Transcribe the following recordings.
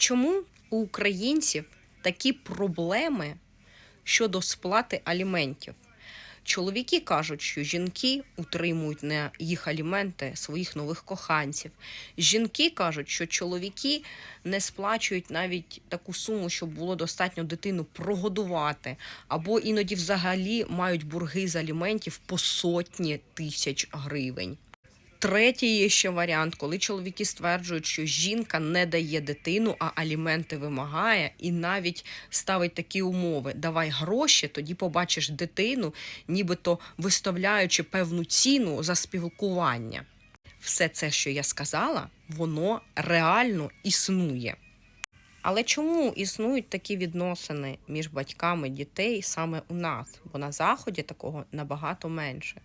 Чому у українців такі проблеми щодо сплати аліментів? Чоловіки кажуть, що жінки утримують на їх аліменти своїх нових коханців. Жінки кажуть, що чоловіки не сплачують навіть таку суму, щоб було достатньо дитину прогодувати, або іноді взагалі мають борги з аліментів по сотні тисяч гривень. Третій є ще варіант, коли чоловіки стверджують, що жінка не дає дитину, а аліменти вимагає, і навіть ставить такі умови: давай гроші, тоді побачиш дитину, нібито виставляючи певну ціну за спілкування. Все це, що я сказала, воно реально існує. Але чому існують такі відносини між батьками дітей саме у нас? Бо на заході такого набагато менше.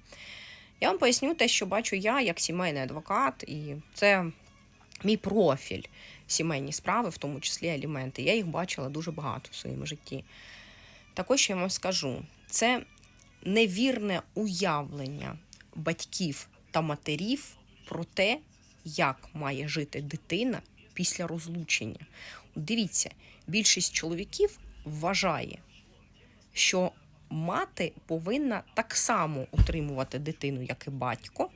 Я вам поясню те, що бачу я як сімейний адвокат, і це мій профіль сімейні справи, в тому числі аліменти. Я їх бачила дуже багато в своєму житті. Також я вам скажу, це невірне уявлення батьків та матерів про те, як має жити дитина після розлучення. Дивіться, більшість чоловіків вважає, що мати повинна так само утримувати дитину, як і батько,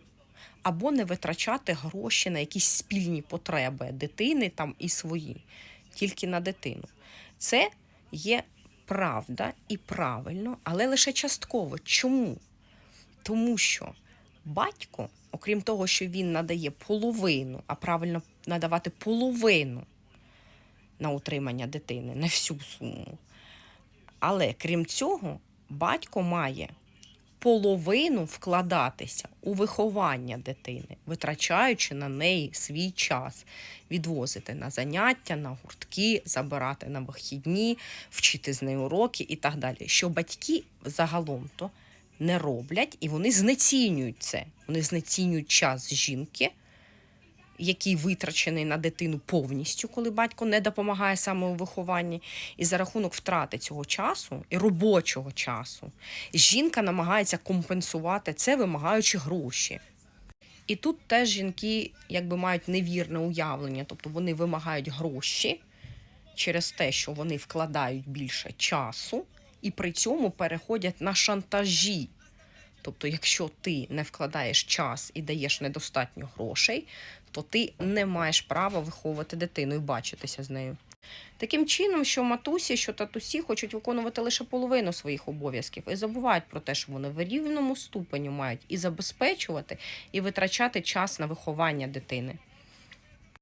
або не витрачати гроші на якісь спільні потреби дитини там і свої, тільки на дитину. Це є правда і правильно, але лише частково. Чому? Тому що батько, окрім того, що він надає половину, а правильно надавати половину на утримання дитини, не всю суму. Але крім цього, батько має половину вкладатися у виховання дитини, витрачаючи на неї свій час, відвозити на заняття, на гуртки, забирати на вихідні, вчити з нею уроки і так далі. Що батьки загалом то не роблять, і вони знецінюють це. Вони знецінюють час жінки який витрачений на дитину повністю, коли батько не допомагає саме у вихованні, і за рахунок втрати цього часу і робочого часу, жінка намагається компенсувати це, вимагаючи гроші. І тут теж жінки якби мають невірне уявлення, тобто вони вимагають гроші через те, що вони вкладають більше часу, і при цьому переходять на шантажі. Тобто, якщо ти не вкладаєш час і даєш недостатньо грошей, то ти не маєш права виховувати дитину і бачитися з нею. Таким чином, що матусі, що татусі хочуть виконувати лише половину своїх обов'язків і забувають про те, що вони в рівному ступені мають і забезпечувати, і витрачати час на виховання дитини.